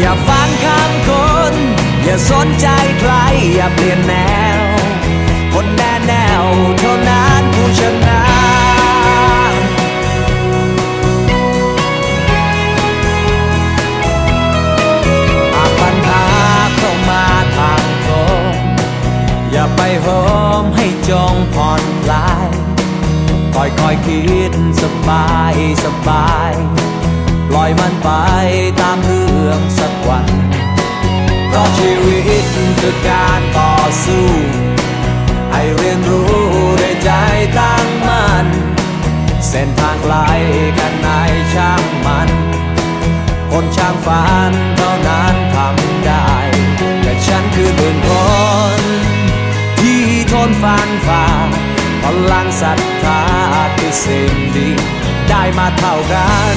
อย่าฟังคำคน อย่าสนใจใคร อย่าเปลี่ยนแนว คนแน่แนวเท่านั้นผู้ชนะหาปัญหาเข้ามาทางตรงอย่าไปโหมให้จงผ่อนคลายค่อยๆคิดสบายสบาย ปล่อยมันไปตามเรื่องสักวัน เพราะชีวิตคือการต่อสู้ ให้เรียนรู้ด้วยใจตั้งมั่นเส้นทางไกลกันไหนช่างมัน คนช่างฝันเท่านั้นทำได้ แต่ฉันคือหนึ่งคน ที่ทนฟันฝ่าพลังศรัทธาคือสิ่งดี ได้มาเท่ากัน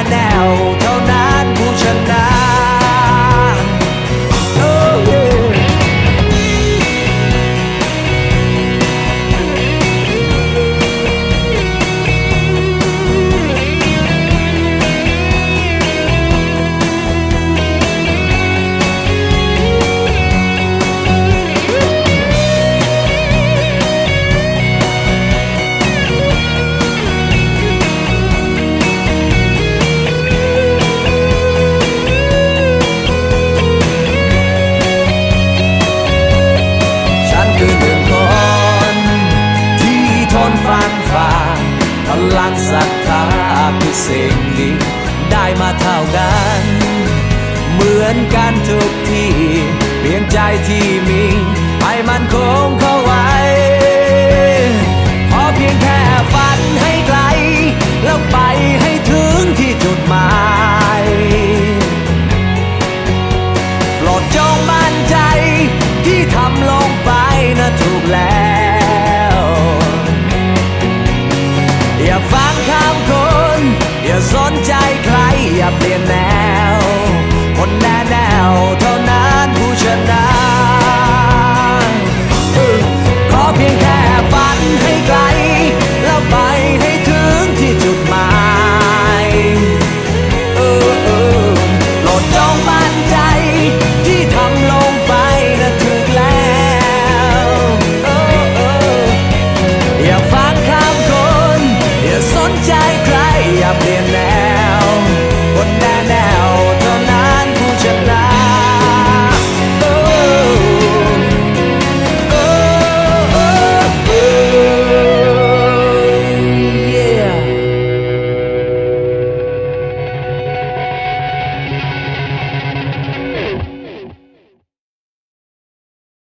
แสิ่งดีได้มาเท่ากัน เหมือนกันทุกที่เพียงใจที่มีให้มันคง